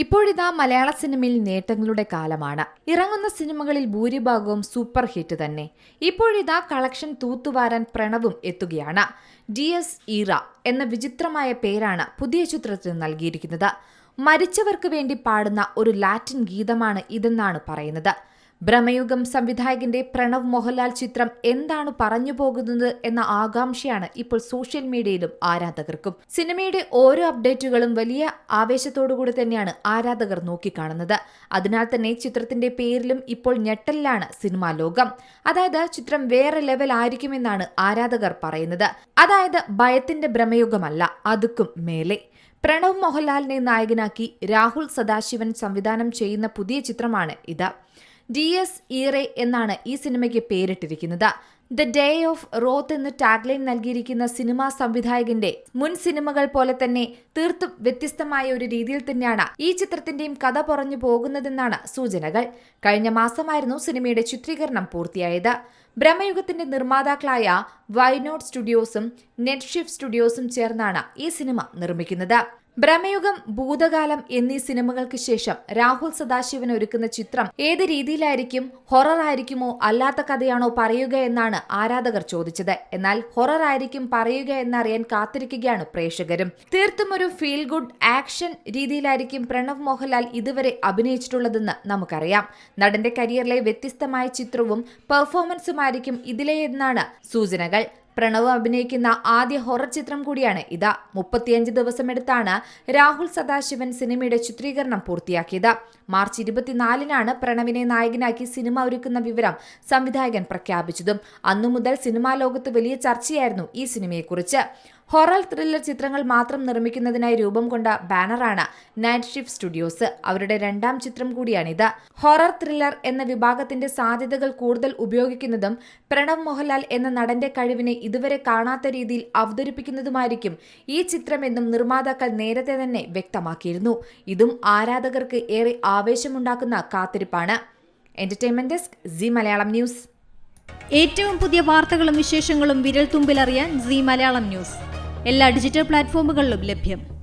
ഇപ്പോഴിതാ മലയാള സിനിമയിൽ നേട്ടങ്ങളുടെ കാലമാണ്. ഇറങ്ങുന്ന സിനിമകളിൽ ഭൂരിഭാഗവും സൂപ്പർ ഹിറ്റ് തന്നെ. ഇപ്പോഴിതാ കളക്ഷൻ തൂത്തുവാരാൻ പ്രണവും എത്തുകയാണ്. ഡി എസ് ഈറ എന്ന വിചിത്രമായ പേരാണ് പുതിയ ചിത്രത്തിന് നൽകിയിരിക്കുന്നത്. മരിച്ചവർക്ക് വേണ്ടി പാടുന്ന ഒരു ലാറ്റിൻ ഗീതമാണ് ഇതെന്നാണ് പറയുന്നത്. ഭ്രമയുഗം സംവിധായകന്റെ പ്രണവ് മോഹൻലാൽ ചിത്രം എന്താണ് പറഞ്ഞു പോകുന്നത് എന്ന ആകാംക്ഷയാണ് ഇപ്പോൾ സോഷ്യൽ മീഡിയയിലും ആരാധകർക്കും. സിനിമയുടെ ഓരോ അപ്ഡേറ്റുകളും വലിയ ആവേശത്തോടുകൂടി തന്നെയാണ് ആരാധകർ നോക്കിക്കാണുന്നത്. അതിനാൽ തന്നെ ചിത്രത്തിന്റെ പേരിലും ഇപ്പോൾ ഞെട്ടലിലാണ് സിനിമാ ലോകം. അതായത് ചിത്രം വേറെ ലെവൽ ആയിരിക്കുമെന്നാണ് ആരാധകർ പറയുന്നത്. അതായത് ഭയത്തിന്റെ ഭ്രമയുഗമല്ല അതുക്കും മേലെ. പ്രണവ് മോഹൻലാലിനെ നായകനാക്കി രാഹുൽ സദാശിവൻ സംവിധാനം ചെയ്യുന്ന പുതിയ ചിത്രമാണ് ഇത്. ഡി എസ് ഈറെ എന്നാണ് ഈ സിനിമയ്ക്ക് പേരിട്ടിരിക്കുന്നത്. ദ ഡേ ഓഫ് റോത്ത് എന്ന് ടാഗ്ലൈൻ നൽകിയിരിക്കുന്ന സിനിമാ സംവിധായകന്റെ മുൻ സിനിമകൾ പോലെ തന്നെ തീർത്തും വ്യത്യസ്തമായ ഒരു രീതിയിൽ തന്നെയാണ് ഈ ചിത്രത്തിന്റെയും കഥ പറഞ്ഞു പോകുന്നതെന്നാണ് സൂചനകൾ. കഴിഞ്ഞ മാസമായിരുന്നു സിനിമയുടെ ചിത്രീകരണം പൂർത്തിയായത്. ബ്രഹ്മയുഗത്തിന്റെ നിർമ്മാതാക്കളായ വൈനോട്ട് സ്റ്റുഡിയോസും നെറ്റ്ഷിഫ് സ്റ്റുഡിയോസും ചേർന്നാണ് ഈ സിനിമ നിർമ്മിക്കുന്നത്. ബ്രഹ്മയുഗം ഭൂതകാലം എന്നീ സിനിമകൾക്ക് ശേഷം രാഹുൽ സദാശിവൻ ഒരുക്കുന്ന ചിത്രം ഏത് രീതിയിലായിരിക്കും ഹൊറർ ആയിരിക്കുമോ അല്ലാത്ത കഥയാണോ പറയുക എന്നാണ് ആരാധകർ ചോദിച്ചത്. എന്നാൽ ഹൊറർ ആയിരിക്കും പറയുക എന്നറിയാൻ കാത്തിരിക്കുകയാണ് പ്രേക്ഷകരും. തീർത്തും ഒരു ഫീൽ ഗുഡ് ആക്ഷൻ രീതിയിലായിരിക്കും പ്രണവ് മോഹൻലാൽ ഇതുവരെ അഭിനയിച്ചിട്ടുള്ളതെന്ന് നമുക്കറിയാം. നടന്റെ കരിയറിലെ വ്യത്യസ്തമായ ചിത്രവും പെർഫോമൻസുമായിരിക്കും ഇതിലെ എന്നാണ് സൂചനകൾ. പ്രണവ് അഭിനയിക്കുന്ന ആദ്യ ഹൊറർ ചിത്രം കൂടിയാണ് ഇത്. മുപ്പത്തിയഞ്ച് ദിവസമെടുത്താണ് രാഹുൽ സദാശിവൻ സിനിമയുടെ ചിത്രീകരണം പൂർത്തിയാക്കിയത്. മാർച്ച് ഇരുപത്തിനാലിനാണ് പ്രണവിനെ നായകനാക്കി സിനിമ ഒരുക്കുന്ന വിവരം സംവിധായകൻ പ്രഖ്യാപിച്ചതും. അന്നു മുതൽ സിനിമാ ലോകത്ത് വലിയ ചർച്ചയായിരുന്നു ഈ സിനിമയെക്കുറിച്ച്. ഹൊറർ ത്രില്ലർ ചിത്രങ്ങൾ മാത്രം നിർമ്മിക്കുന്നതിനായി രൂപം കൊണ്ട ബാനറാണ് നൈറ്റ് ഷിഫ്റ്റ് സ്റ്റുഡിയോസ്. അവരുടെ രണ്ടാം ചിത്രം കൂടിയാണിത്. ഹൊറർ ത്രില്ലർ എന്ന വിഭാഗത്തിന്റെ സാധ്യതകൾ കൂടുതൽ ഉപയോഗിക്കുന്നതും പ്രണവ് മോഹൻലാൽ എന്ന നടന്റെ കഴിവിനെ ഇതുവരെ കാണാത്ത രീതിയിൽ അവതരിപ്പിക്കുന്നതുമായിരിക്കും ഈ ചിത്രമെന്നും നിർമ്മാതാക്കൾ നേരത്തെ തന്നെ വ്യക്തമാക്കിയിരുന്നു. ഇതും ആരാധകർക്ക് ഏറെ ആവേശമുണ്ടാക്കുന്ന കാത്തിരിപ്പാണ്. Entertainment desk Zee Malayalam news. ഏറ്റവും പുതിയ വാർത്തകളും വിശേഷങ്ങളും വിരൽ തുമ്പിലറിയാൻ സി മലയാളം ന്യൂസ്. എല്ലാ ഡിജിറ്റൽ പ്ലാറ്റ്ഫോമുകളിലും ലഭ്യം.